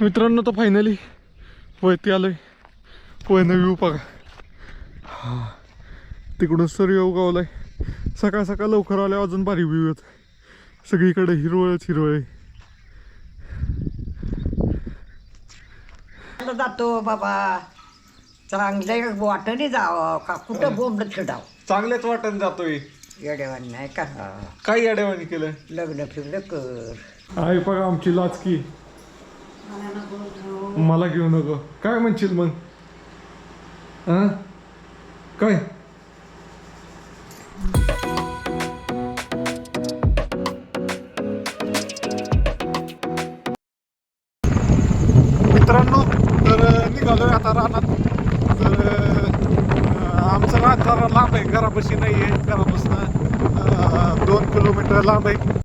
मित्रांनो तर फायनली वरती आलोय. वयनं व्ह्यू बघा. हा. तिकडून सूर्य उगवलाय सकाळ सकाळ लवकर आल्या अजून भारी व्ह्यू येत सगळीकडे हिरवळच हिरवळ आहे जातो बाबा. चांगले वाटणे जावं का? कुठं बोंब फिरावं? चांगल्याच वाटण जातोय. येडेवानी नाही का? काय याडेवानी केलं लग्न फिरलं कर. आहे बघा आमची लाचकी. मला घेऊ नको. काय म्हणशील मग? हा काय? मित्रांनो तर निघालोय आता रानात. तर अं, आमचं रान जरा लांब आहे. घरापाशी नाही आहे घरापासून दोन किलोमीटर लांब आहे.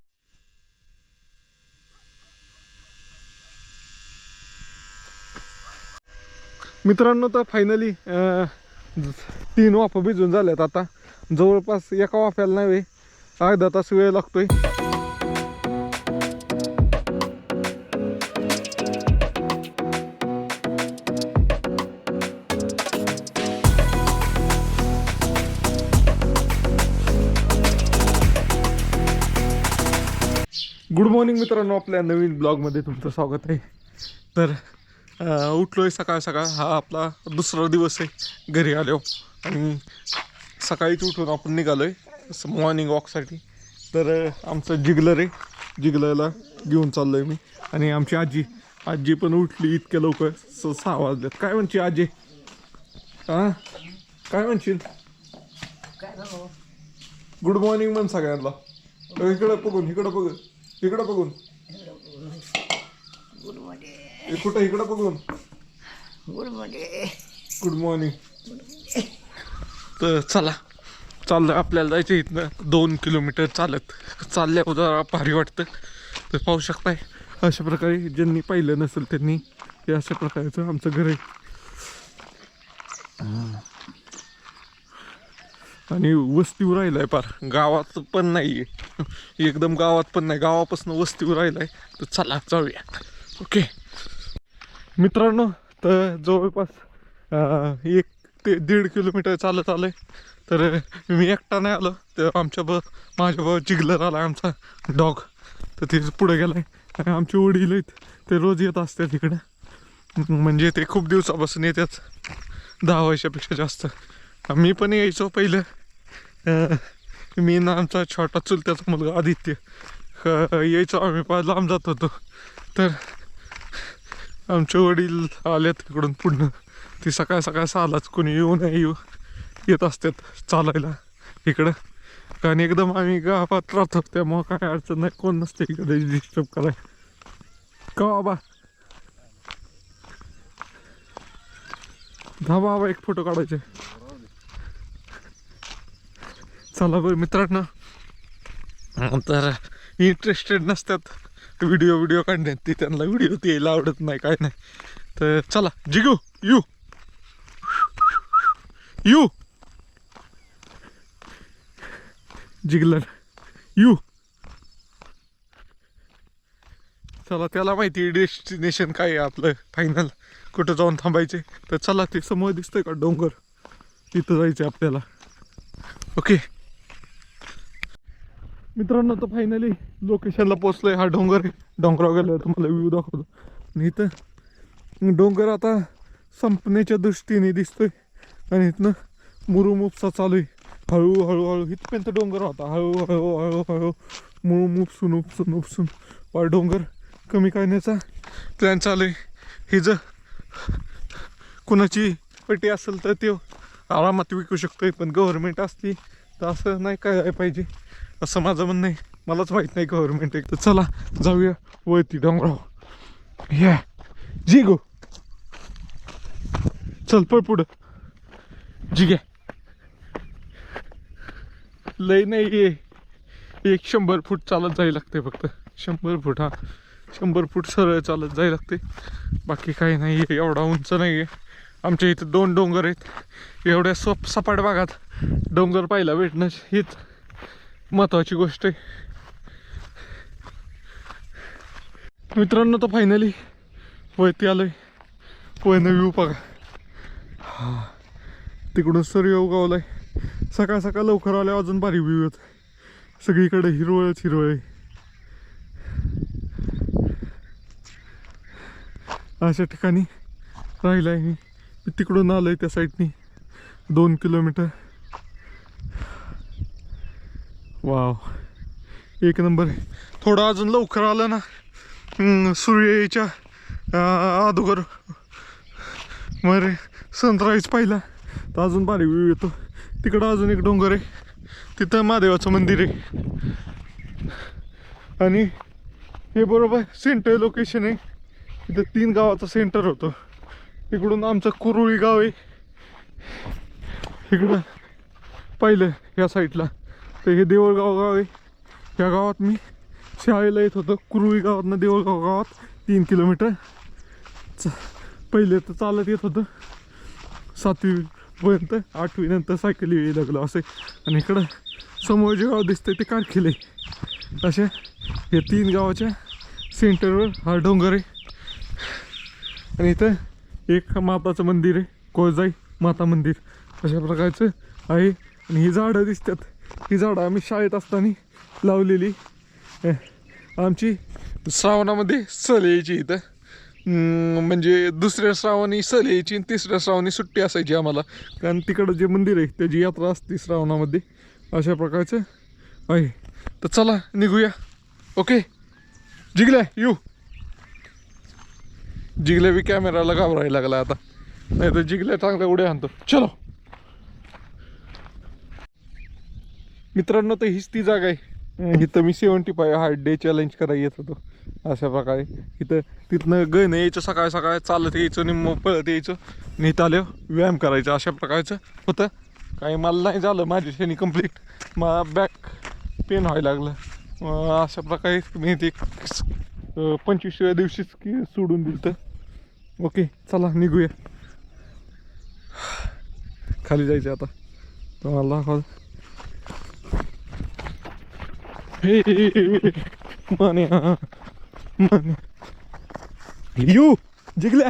मित्रांनो तर फायनली तीन वाफं भिजून झाल्यात आता. जवळपास एका वाफ्याला नव्हे अर्धा तास वेळ लागतोय. गुड मॉर्निंग मित्रांनो आपल्या नवीन ब्लॉगमध्ये तुमचं स्वागत आहे. तर उठलो उठलोय सकाळ सकाळ. हा आपला दुसरा दिवस आहे. घरी आलो. आणि सकाळीच उठून आपण निघालोय. मॉर्निंग वॉकसाठी तर आमचं जिगलर आहे. जिगलरला घेऊन चाललोय मी. आणि आमची आजी. आजी पण उठली इतक्या लवकर. स सहा वाजल्यात. काय म्हणची आजी? हां काय म्हणशील? गुड मॉर्निंग म्हण सगळ्यांना. इकडं बघून इकडं बघून इकडं बघून. कुठं इकडं बघून? गुडमध्ये गुड मॉर्निंग. तर चला चाललं आपल्याला जायचं इथनं. दोन किलोमीटर चालत. चालल्यावर जरा भारी वाटतं. तर पाहू शकताय अशा प्रकारे ज्यांनी पाहिलं नसेल त्यांनी हे अशा प्रकारचं आमचं घर आहे. आणि वस्तीवर राहिलाय पार. गावात पण नाही आहे एकदम गावात पण नाही. गावापासून वस्तीवर राहिलाय तर चला जाऊया. ओके. मित्रांनो तर जवळपास एक ते दीड किलोमीटर चालत आलं आहे तर मी एकटा नाही आलो तर आमच्या ब माझ्या बा जिगलर आला आमचा डॉग. तर ते पुढे गेला आहे आणि आमचे वडील आहेत ते रोज येत असते तिकडं म्हणजे ते खूप दिवसापासून येतात. दहा वर्षापेक्षा जास्त. मी पण यायचो पहिलं. मी ना आमचा छोटा चुलत्याचा मुलगा आदित्य. यायचो आम्ही पाच लांब जात होतो. तर आमचे वडील आले तिकडून पुढनं ती सकाळ सकाळ सहालाच कोणी येऊ नाही येऊ. येत असतात चालायला. इकडं. कारण एकदम आम्ही गावात राहतो त्यामुळं काय अडचण नाही. कोण नसते इकडे डिस्टर्ब कराय का बाबा? बा बाबा एक फोटो काढायचे. चला बरं मित्रांनो. तर इंटरेस्टेड नसतात. व्हिडिओ व्हिडिओ काढण्यात ती त्यांना व्हिडिओ ते यायला आवडत नाही काय नाही. तर चला जिगू यू. यू. जिगलन यू. चला त्याला माहिती डेस्टिनेशन काय आहे आपलं फायनल कुठं जाऊन थांबायचे. तर चला ते समोर दिसतंय का? डोंगर. तिथं जायचं आपल्याला. ओके मित्रांनो तर फायनली लोकेशनला पोचलोय हा डोंगर आहे डोंगरावर गेलो तुम्हाला व्ह्यू दाखवतो. आणि इथं डोंगर आता संपण्याच्या दृष्टीने दिसतोय. आणि इथनं मुरुमुपसा चालू आहे. हळू हळू इथपर्यंत डोंगर होता. हळूहळू हळू हळू उपसून उपसून. वा डोंगर कमी करण्याचा प्लॅन चालू आहे. हे जर कुणाची पट्टी असेल तर ते आरामात विकू शकतोय. पण गव्हर्मेंट असती तर असं नाही काय असं माझं म्हणणं आहे. मलाच माहीत नाही गव्हर्नमेंट एक. तर चला जाऊया वरती डोंगराव या. जी गो चल पळ पुढं. जी घ्या लय नाही ये एक शंभर फूट चालत जायला लागते फक्त. शंभर फूट हा. शंभर फूट सरळ चालत जायला लागते बाकी काही नाही आहे एवढा उंच नाही आहे आमच्या इथं दोन डोंगर आहेत. एवढ्या सोप सपाट भागात डोंगर पाहायला भेटणं हेच महत्त्वाची गोष्ट आहे. मित्रांनो तर फायनली वरती आलोय. वयनं व्यू बघा. हा. तिकडून सूर्य उगवलाय सकाळ सकाळ लवकर आल्या अजून भारी व्यू येत सगळीकडे हिरवळच हिरवळ आहे. अशा ठिकाणी राहिलाय आहे मी तिकडून आलोय त्या साईडनी दोन किलोमीटर. वाव एक नंबर. आहे थोडं अजून लवकर आलं ना. हम्म, सूर्य मरे मग सनराईज पाहिला. तर अजून भारी व्ह्यू येतो. तिकडं अजून एक डोंगर आहे. तिथं महादेवाचं मंदिर आहे. आणि हे बरोबर सेंटर लोकेशन आहे. इथं तीन गावाचं सेंटर होतं. इकडून आमचं कुरुळी गाव आहे. इकडं पाहिलं ह्या साईडला तर हे देवळगाव गाव आहे. ह्या गावात मी शाळेला येत होतो. कुरुळी गावातनं देवळगाव गावात तीन किलोमीटर. च पहिले तर चालत येत होतं. सातवीपर्यंत आठवीनंतर सायकल यायला लागलो असे. आणि इकडं समोर जे गाव दिसतंय ते कारखिले. अशा हे तीन गावाच्या सेंटरवर हा डोंगर आहे. आणि इथं एक माताचं मंदिर आहे. कोळजाई माता मंदिर. अशा प्रकारचं आहे. आणि ही झाडं दिसतात. ही झाडं आम्ही शाळेत असताना लावलेली. आमची श्रावणामध्ये सल यायची इथं. म्हणजे दुसऱ्या श्रावणी सल यायची आणि तिसऱ्या श्रावणी सुट्टी असायची आम्हाला. कारण तिकडं जे मंदिर आहे त्याची यात्रा असते श्रावणामध्ये. अशा प्रकारचं आहे. तर चला निघूया. ओके? जिगल्या यू. जिगल्या बी कॅमेराला घाबरायला लागला आता. नाही तर जिगल्या चांगल्या उड्या आणतो. चलो. मित्रांनो तर हीच ती जागा आहे. इथं मी seventy five hard day challenge करायला येत होतो. अशा प्रकारे. इथं तिथनं गण यायचं सकाळ सकाळ चालत यायचं निम्म पळत यायचं इथं आल्यावर व्यायाम करायचं अशा प्रकारचं होतं. काही मला नाही झालं माझी शेणी कंप्लीट मला बॅक पेन व्हायला लागलं. अशा प्रकारे मी ते पंचवीसव्या दिवशीच की सोडून दिलं तर ओके चला निघूया. खाली जायचं आता. तुम्हाला दाखव हे मान्या मान्या. यू जिगल्या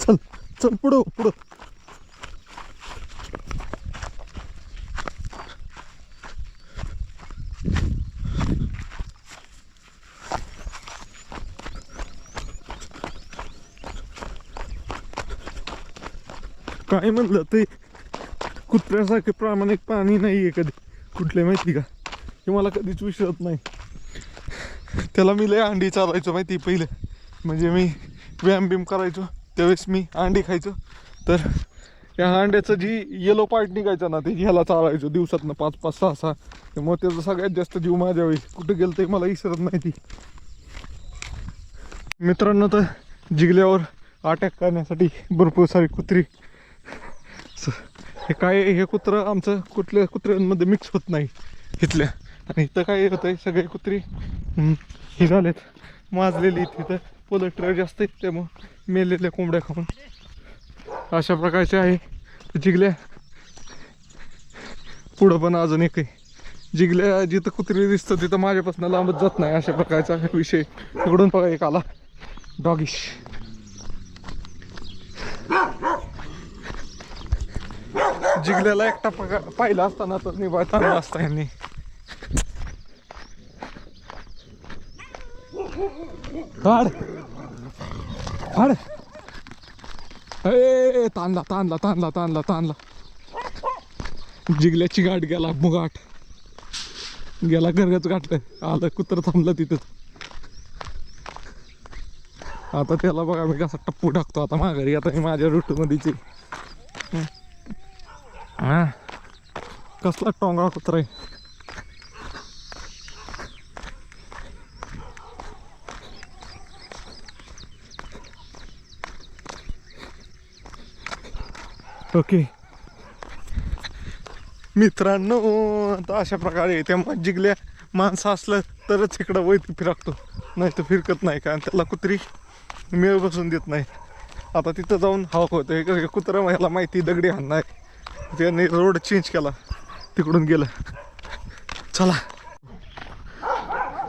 चल चल पुढं पुढं. काय म्हणलं ते? कुत्र्यासारखे प्रामाणिक पाणी नाही आहे कधी? कुठले माहिती का? हे मला कधीच विसरत नाही. त्याला मी लय अंडी चालायचो माहिती पहिलं. म्हणजे मी व्यायाम बिम करायचो त्यावेळेस मी अंडी खायचो. तर या अंड्याचं जी येलो पार्ट निघायचा ना ते ह्याला चालायचो दिवसातनं पाच पाच सहा सहा. त्यामुळे त्याचा सगळ्यात जास्त जीव माझ्या वेळी कुठं गेलं ते मला विसरत नाही ती. मित्रांनो तर जिगल्यावर अटॅक करण्यासाठी भरपूर सारी कुत्री असं. हे काय हे कुत्रं आमचं कुठल्या कुत्र्यांमध्ये मिक्स होत नाही. इथल्या. आणि इथं काय होतंय सगळे कुत्री हे झालेत. माजलेली तिथं पोलट्र जास्त आहेत त्यामुळं मेलेल्या कोंबड्या खाऊन. अशा प्रकारचे आहे. जिगल्या. पुढं पण अजून एक आहे. जिगल्या जिथं कुत्री दिसतं तिथं माझ्यापासून लांबच जात नाही. अशा प्रकारचा विषय. इकडून बघा एक आला. डॉगिश जिगल्याला एकटा पाहिला असताना तर निभाळताना असता यांनी. काढ. काढ. ए तांदला तांदला तांदला तांदला तांदला जिगल्याची गाठ गेला मुगाट गेला गरगच गाठलं आलं कुत्र थांबलं तिथंच आता त्याला बघा मी कसा टप्पू टाकतो आता माघारी आता मी माझ्या रूटमध्येच हा कसला टोंगळा कुत्रा आहे. ओके. मित्रांनो आता अशा प्रकारे त्या जिगल्या माणसं असलं तरच इकडं वैती फिरकतो. नाही तर फिरकत नाही कारण त्याला कुत्री मेळ बसून देत नाही. आता तिथं जाऊन हवा होतं कुत्रा मला माहिती दगडी हाणणार. त्याने रोड चेंज केला. तिकडून गेलं. चला.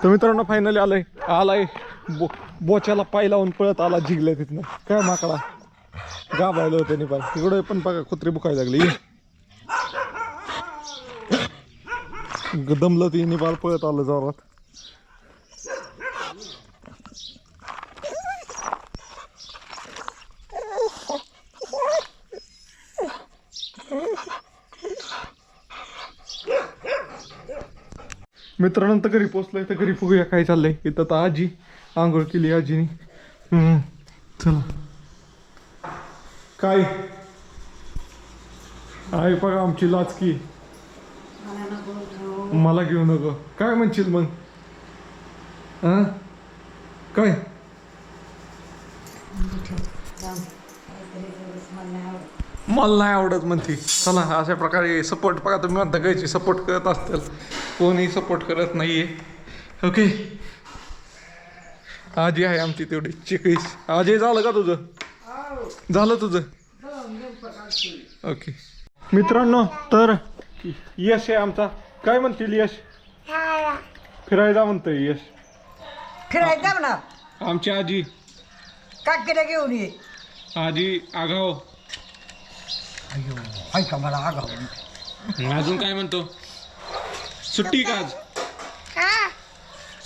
तर मित्रांनो फायनली आलंय. आलाय. बो बोच्याला पाय लावून पळत आला जिंकलाय तिथनं. काय माकडा. गाबायला होतं पण तिकडे पण बघा कुत्री बुकायला लागली. दमलं ती निपाल पळत आलं जोरात. मित्रांनो तर घरी पोचलोय तर घरी फुगूया काय चाललंय. इथं तर आजी आंघोळ केली आजीने. चला. काय? आहे बघा आमची लाचकी. मला घेऊ नको. काय म्हणशील मग? हा काय? मला नाही आवडत म्हणते. चला अशा प्रकारे सपोर्ट बघा तुम्ही म्हणता गायची सपोर्ट करत असतील. कोणी सपोर्ट करत नाहीये. ओके आजी आहे आमची तेवढी. चिकळीस. आजी झालं का तुझं? झालं तुझं? ओके मित्रांनो तर यश आहे आमचा. काय म्हणतील यश? फिरायला. म्हणतोय यश. फिरायचं ना. आमची आजी. काकीला घेऊन ये. आजी आगाव. अयो मला आगाव? अजून काय म्हणतो? सुट्टी का आज?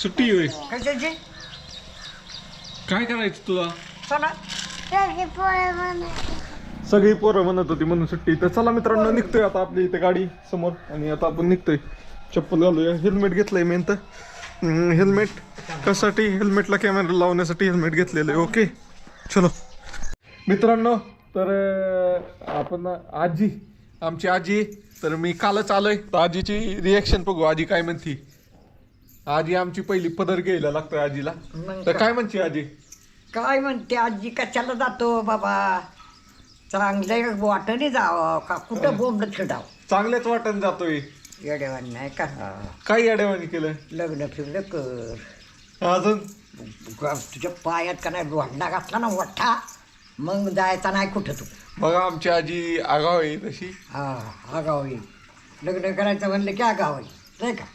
सुट्टी होय. कशाची काय करायचं तुला? चला. सगळी पोरं म्हणत होती. म्हणून सुट्टी तर चला मित्रांनो निघतोय आता आपली इथे गाडी समोर. आणि आता आपण निघतोय. चप्पल घालूया. हेल्मेट घेतलंय मेन तर. हेल्मेट. कशासाठी? हेल्मेटला कॅमेरा लावण्यासाठी हेल्मेट घेतलेलं आहे. ओके चलो. मित्रांनो तर आपण आजी. आमची आजी तर मी कालच आलोय. तर आजीची रिएक्शन बघू आजी काय म्हणती. आजी आमची पहिली पदर घ्यायला लागतोय आजीला. तर काय? म्हणते आजी? काय म्हणते आजी कशाला जातो बाबा? चांगलं वाटणे जावं का? कुठं बोंबलं खेळावं चांगल्याच वाटण जातोय. येडेवान नाही का? काय अडेवाणी केलं? लग्न फिरलं कर. अजून? तुझ्या पायात का नाही वडला घातला ना वठ्ठा मग जायचा नाही कुठं तू. बघा आमची आजी आगाव आहे तशी. हा आगाव येईल लग्न करायचं म्हणलं की आगाव येईल नाही का?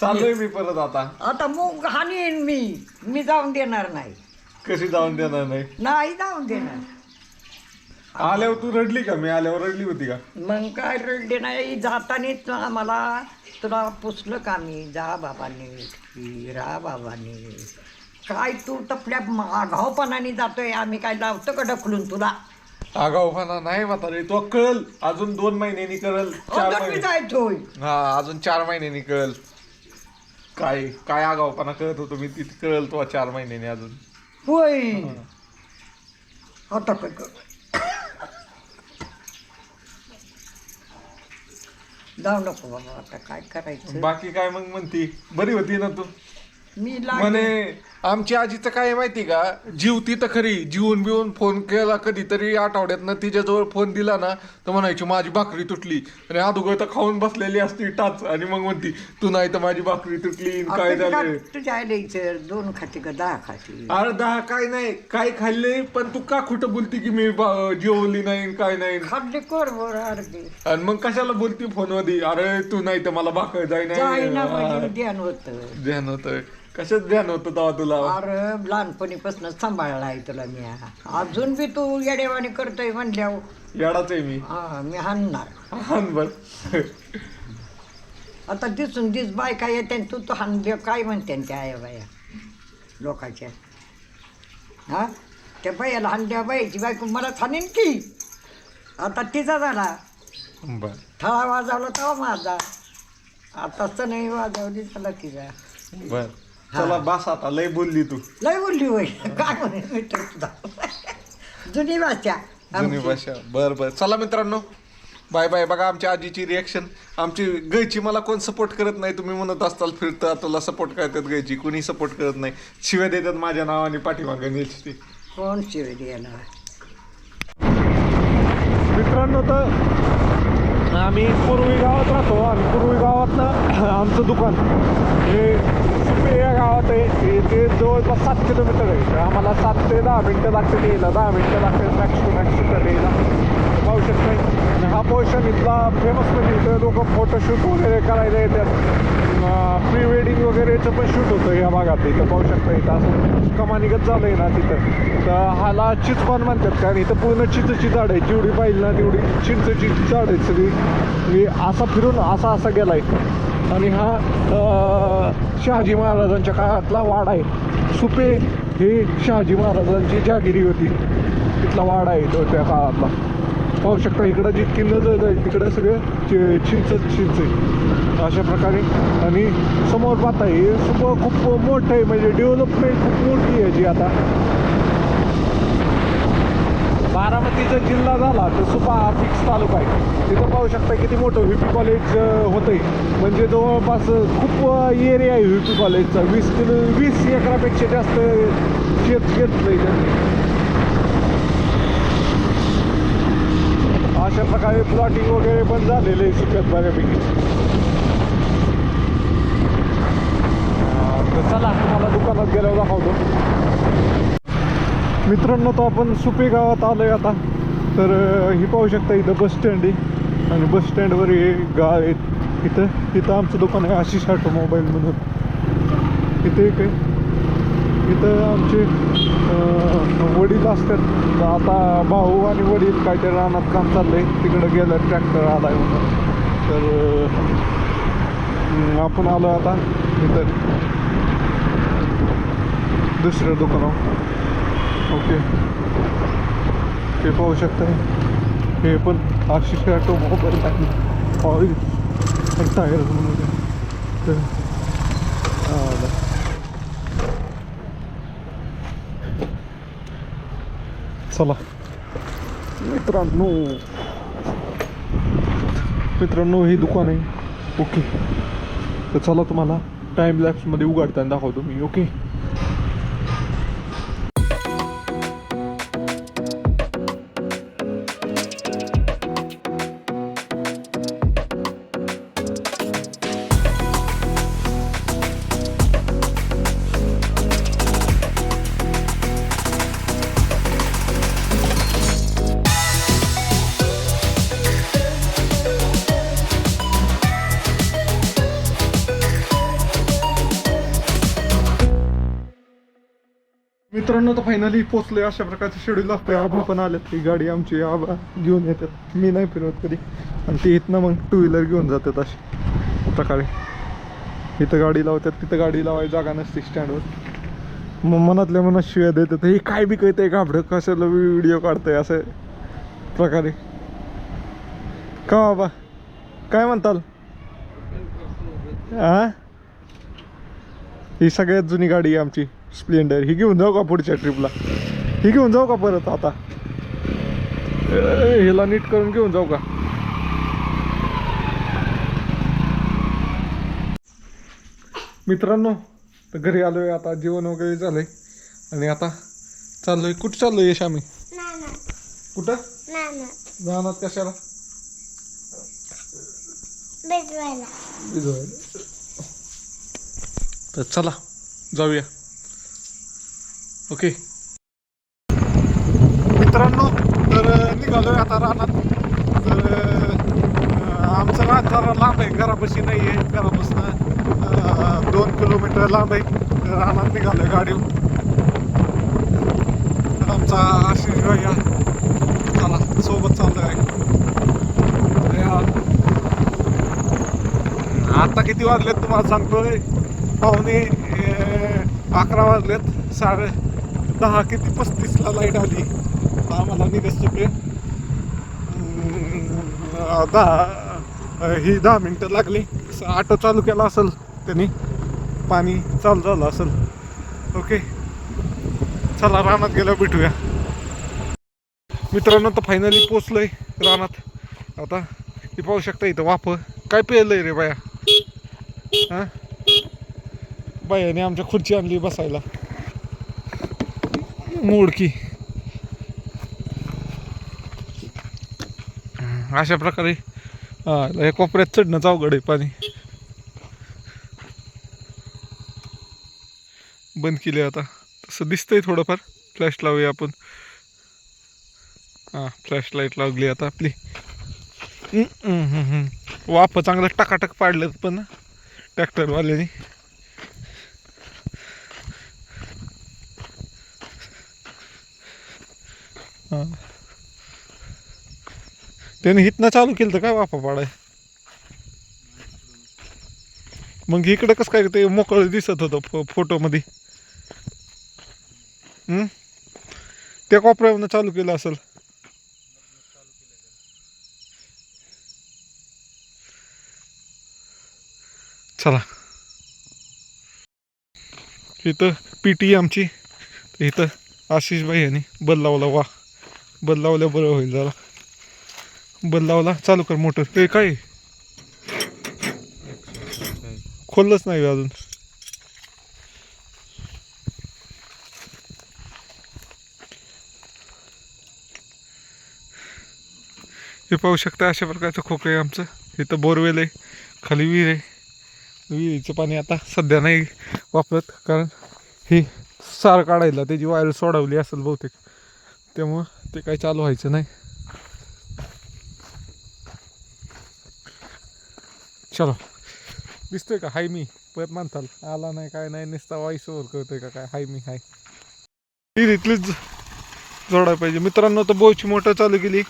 चाललोय मी परत आता. आता मग हाणीन मी. मी जाऊन देणार नाही. कशी जाऊन देणार नाही? नाही जाऊन देणार. आल्यावर तू रडली का? मी आल्यावर रडली होती का? मग काय रडले नाही? जातानीच आम्हाला तुला पुसलं का मी? जा बाबांनी. रा बाबांनी. काय तू तपल्या आघावपणाने जातोय आम्ही काय लावतो का ढकलून तुला? आगावपणा नाही म्हातारे तो कळल अजून दोन महिन्यांनी कळल चार मी महिने. जायचोय हा अजून चार महिन्यांनी कळल. काय काय आगावपणा कळत होतो मी तिथे कळल तो चार महिन्यांनी अजून. होय. आता काय करू? जाऊ नको बाबा आता काय करायचं? बाकी काय मग म्हणती? बरी होती ना तू? मी लाग म्हणे आमची आजीचं काय माहिती का? जीवती तर खरी जीवन बिवून फोन केला कधीतरी आठवड्यातनं तिच्याजवळ फोन दिला ना तर म्हणायची माझी भाकरी तुटली. आणि अगोदर तर खाऊन बसलेली असती टाच. आणि मग म्हणती तू नाही तर माझी भाकरी तुटली. काय झालं? तुझ्या आईला दोन खाती का दहा खाती? अरे दहा काय नाही. काय खाल्ले? पण तू का खोटं बोलती की मी बा- जेवली नाही काय नाही? खाल्ली कोर बर अर्धी. आणि मग कशाला बोलती फोनमध्ये अरे तू नाही तर मला भाकर जाय जाईना म्हणजे नाही ध्यान होत. ध्यान होतं कशाच ध्यान होतं तेव्हा तुला? अरे लहानपणीपासून सांभाळला आहे तुला मी. अजून बी तू येडेवाणी करतोय म्हणल्यावर. येडाच आहे मी. हा मी हाणणार. हान बर आता दिसून दिस बायका येते आणि तू तू हाणले काय म्हणते न त्या आया बाया? लोकांच्या. हा? त्या बायाला हाणल्या बायाची बायको मला हाणीन की. आता तिचा झाला. बर. थळा वाजवला तेव्हा माझा. आता नाही वाजवली त्याला तिचा बर. चला बस आता लय बोलली तू. लय बोलली होय. काय म्हणे मित्र तुझा जुनी भाषा. जुनी आमची. भाषा. बर बर. चला मित्रांनो. Bye bye. बघा आमच्या आजीची रिएक्शन आमची गायची मला कोण सपोर्ट करत नाही तुम्ही म्हणत असताल फिरता तुला सपोर्ट करतात गायची कोणी सपोर्ट करत नाही. शिव्या देतात माझ्या नावाने पाठीमागे नीटची कोण शिवे द्यायला मित्रांनो तर आम्ही पूर्वी गावात राहतो. आणि पूर्वी गावातनं आमचं दुकान हे गावात आहे ते- जवळपास सात किलोमीटर आहे तर आम्हाला सात ते दहा मिनटं लागतं यायला. दहा मिनटं लागतं मॅक्स टू मॅक्स तिथं यायला. पाहू शकतो हा पोर्शन इथला फेमस म्हणजे इथं लोक फोटोशूट वगैरे करायला येतात. प्री वेडिंग वगैरेचं पण शूट होतं या भागात. इथं पाहू शकता इथं असं कमानिगत झालं आहे ना तिथं. तर हाला चिचपान म्हणतात कारण इथं पूर्ण चिंचची झाड आहे जेवढी पाहिली ना तेवढी चिंचची झाड आहे सगळी. म्हणजे असा फिरून असा असा आहे आणि हा शहाजी महाराजांच्या काळातला वाडा आहे. सुपे हे शहाजी महाराजांची जहागिरी होती. तिथला वाडा आहे तो त्या काळातला. पाहू शकता इकडं जितकी नजर जाईल तिकडं सगळं चि- चिंच चिंच आहे. अशा प्रकारे. आणि समोर पाहता हे सुप खूप मोठं आहे म्हणजे डेव्हलपमेंट खूप मोठी आहे जी आता. बारामतीचा जिल्हा झाला तर सुपा फिक्स तालुका आहे. तिथं पाहू शकता किती मोठं व्ही पी कॉलेज होतं आहे म्हणजे जवळपास खूप एरिया आहे व्ही पी कॉलेजचा वीस किलो वीस एकरापेक्षा जास्त शेत घेतलं नाही त्यांनी. अशा प्रकारे प्लॉटिंग वगैरे पण झालेलं आहे सुक्यात बऱ्यापैकी अं, तर चला तुम्हाला दुकानात गेल्यावर दाखवतो मित्रांनो तर आपण सुपे गावात आलो आहे आता. तर ही पाहू शकता इथं बस स्टँड आहे. आणि बस स्टँडवर हे गाव आहेत इथं इथं आमचं दुकान आहे आशिष ऑटो मोबाईल म्हणून. इथे एक आहे. इथं आमचे वडील असतात. आता भाऊ आणि वडील काहीतरी रानात काम चाललंय. तिकडं गेलं ट्रॅक्टर आलाय म्हणून. तर आपण आलो आता इथं. दुसऱ्या दुकानावर ओके. हे पाहू शकता हे पण आशिष ऑटो मोबाईल आहे ऑइल टायर म्हणून. तर चला. मित्रांनो. मित्रांनो हे दुकान आहे. ओके. तर चला तुम्हाला टाइम लॅप्समध्ये उघडताना दाखवतो मी. ओके? मित्रांनो तर फायनली पोचलोय अशा प्रकारचं शेड्यूल असतं आबा पण आल्यात ती गाडी आमची आबा घेऊन येतात. मी नाही फिरवत कधी. आणि ते इथनं मग टू व्हीलर घेऊन जातात अशी. प्रकारे इथं गाडी लावतात तिथं गाडी लावायची जागा नसते स्टँडवर मग मनातल्या मनात शिव्या देतात हे काय बी कळतंय घाबडं कशाला व्हिडिओ काढतंय? असं प्रकारे. का बाबा? काय म्हणताल? हा ही सगळ्यात जुनी गाडी आहे आमची. स्प्लेंडर. ही घेऊन जाऊ का पुढच्या ट्रिपला? ही घेऊन जाऊ का परत आता? हिला नीट करून घेऊन जाऊ का? मित्रांनो तर घरी आलोय आता. जेवण वगैरे झालंय. आणि आता चाललोय. कुठं चाललोय यश आम्ही? कुठं? जाणार कशाला? तर चला जाऊया. ओके मित्रांनो तर निघालोय आता रानात. तर आमचं रान जरा लांब आहे घरापाशी नाही आहे घरापासून दोन किलोमीटर लांब आहे. रानात निघालो आहे गाडी आमचा आशिष भैया चला सोबत चाललो आहे आता किती वाजलेत तुम्हाला सांगतोय? पाहुणे अकरा वाजलेत साडे दहा किती पस्तीसला लाइट आली. आम्हाला निघत चुके दहा ही दहा मिनटं लागली. ऑटो चालू केला असेल त्यांनी. पाणी चालू झालं असेल. ओके. चला रानात गेल्यावर भेटूया. मित्रांनो तर फायनली पोचलोय रानात. आता हे पाहू शकता इथं वाफ. काय पेलंय रे बाया? हा? बायाने आमच्या खुर्ची आणली बसायला. मोडकी अशा प्रकारे या कोपऱ्यात चढणं अवघड आहे पाणी. बंद केली आता. तसं दिसतंय थोडंफार. फ्लॅश लावूया आपण. हां फ्लॅश लाइट लागली आता आपली. हम्म, वाफ चांगलं टकाटक पाडलं पण ना ट्रॅक्टरवाल्याने. त्याने हितनं चालू केलं तर काय वाफा पाडाय? मग इकडं कसं काय ते मोकळं दिसत होतं फो फोटोमध्ये? हम्म? त्या कोपऱ्यावरनं चालू केलं असेल? चला. इथं पी टी आमची. इथं आशिष भाई यांनी बदलावला वा. बदलावल्या बरं होईल जरा. बल लावला. चालू कर मोटर. ते काय? खोललंच नाही अजून. हे पाहू शकता अशा प्रकारचं खोकं आहे आमचं. इथं बोरवेल आहे. खाली विहीर आहे. विहिरीचं पाणी आता सध्या नाही वापरत कारण ही सार काढायला त्याची वायर सोडवली असेल बहुतेक. त्यामुळं ते काही चालू व्हायचं नाही. चलो. दिसतोय का? हाय मी. परत म्हणताल आला नाही काय नाही नुसता वाईस ओव्हर करतोय का काय? हाय मी हाय. विहिरीतलीच जोडायला पाहिजे. मित्रांनो तर बोची मोटर चालू केली.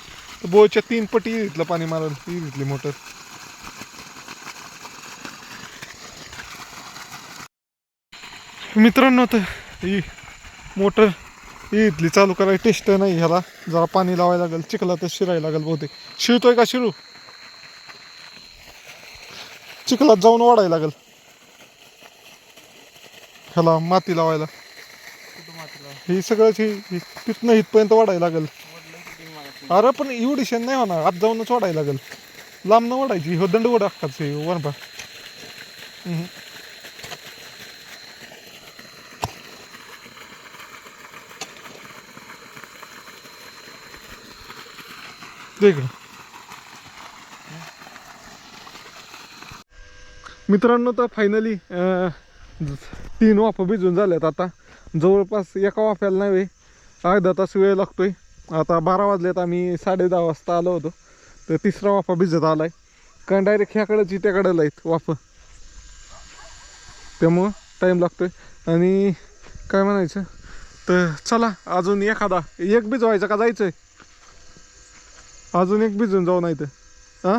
तर बोच्या तीन पटी विहिरीतलं पाणी मारल विहिरीतली मोटर. मित्रांनो तर ही मोटर ही इथली चालू करायची. टेस्ट नाही ह्याला. जरा पाणी लावायला लागेल चिखलातच शिरायला लागेल बहुतेक. शिरतोय का शिरू? चिखलात जाऊन वाढायला लागेल. ह्याला माती लावायला. ही सगळंच ही तिथनं इथपर्यंत वाढायला लागेल. अरे पण एवढी शेण नाही होणार. आत जाऊनच वाढायला लागेल. लांब न वाढायची. हो दंड वड अख्खाच वनपा देख दे इकडं. मित्रांनो तर फायनली तीन वाफं भिजून झाल्यात आता. जवळपास एका वाफ्याला नाही अर्धा तास वेळ लागतोय. आता बारा वाजल्यात आम्ही साडे दहा वाजता आलो होतो. तर तिसरा वाफा भिजत आलाय. कारण डायरेक्ट ह्याकडंच त्याकडं आहेत वाफं. त्यामुळं टाईम लागतोय. आणि काय म्हणायचं? तर चला अजून एखादा. एक भिजवायचा का जायचंय? अजून एक भिजून जाऊ नाही तर हां?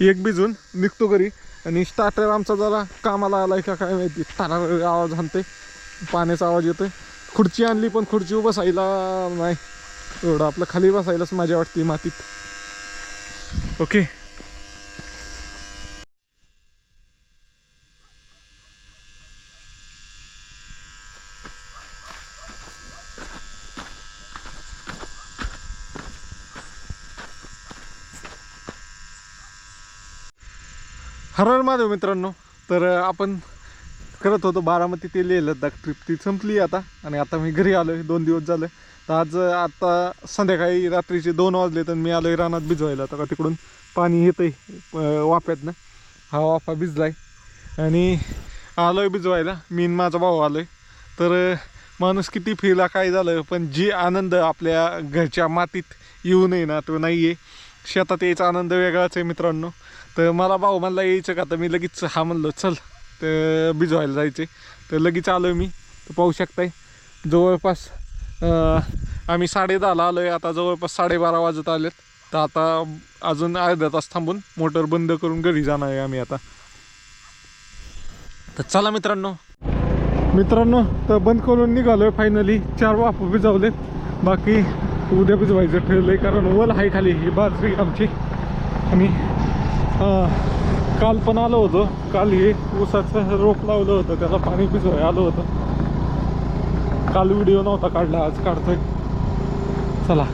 एक भिजून निघतो घरी. आणि स्टार्टर आमचा जरा कामाला आलाय का काय माहिती. तारा आवाज आणते पाण्याचा आवाज येतोय. खुर्ची आणली पण खुर्ची बसायला नाही. एवढं आपलं खाली बसायलाच मजा वाटते मातीत. ओके हरळ महादेव मित्रांनो तर आपण करत होतो बारामती ते लेह लद्दाख ट्रिप ती संपली आता आणि आता मी घरी आलो आहे दोन दिवस झाले. तर आज आता संध्याकाळी रात्रीचे दोन वाजले तर मी आलो आहे रानात भिजवायला. तर तिकडून पाणी येतं आहे वाफ्यातनं. हा वाफा भिजलाय. आणि आलो आहे भिजवायला मी माझा भाऊ आलो आहे तर माणूस किती फिरला काय झालं पण जी आनंद आपल्या घरच्या मातीत येऊ नये ना तो नाही आहे शेतात यायचा आनंद वेगळाच आहे मित्रांनो. तर मला भाऊ म्हणला यायचं का? तर मी लगेच हा म्हणलो चल. तर भिजवायला जायचे. तर लगेच आलो आहे मी. तर पाहू शकताय जवळपास आम्ही साडे दहाला आलो आहे आता जवळपास साडेबारा वाजत आलेत. तर आता अजून अर्धा तास थांबून मोटर बंद करून घरी जाणार आहे आम्ही आता. तर चला मित्रांनो. मित्रांनो तर बंद करून निघालो आहे फायनली चार वाफ भिजवलेत. बाकी उद्या भिजवायचं ठरलं आहे कारण वल आहे खाली. ही बाजरी आमची. आणि काल पण आलो होतो. काल हे ऊसाचं रोप लावलं होतं. त्याला पाणी भिजवाय आलो होतं. काल व्हिडिओ नव्हता काढला आज काढतोय. चला.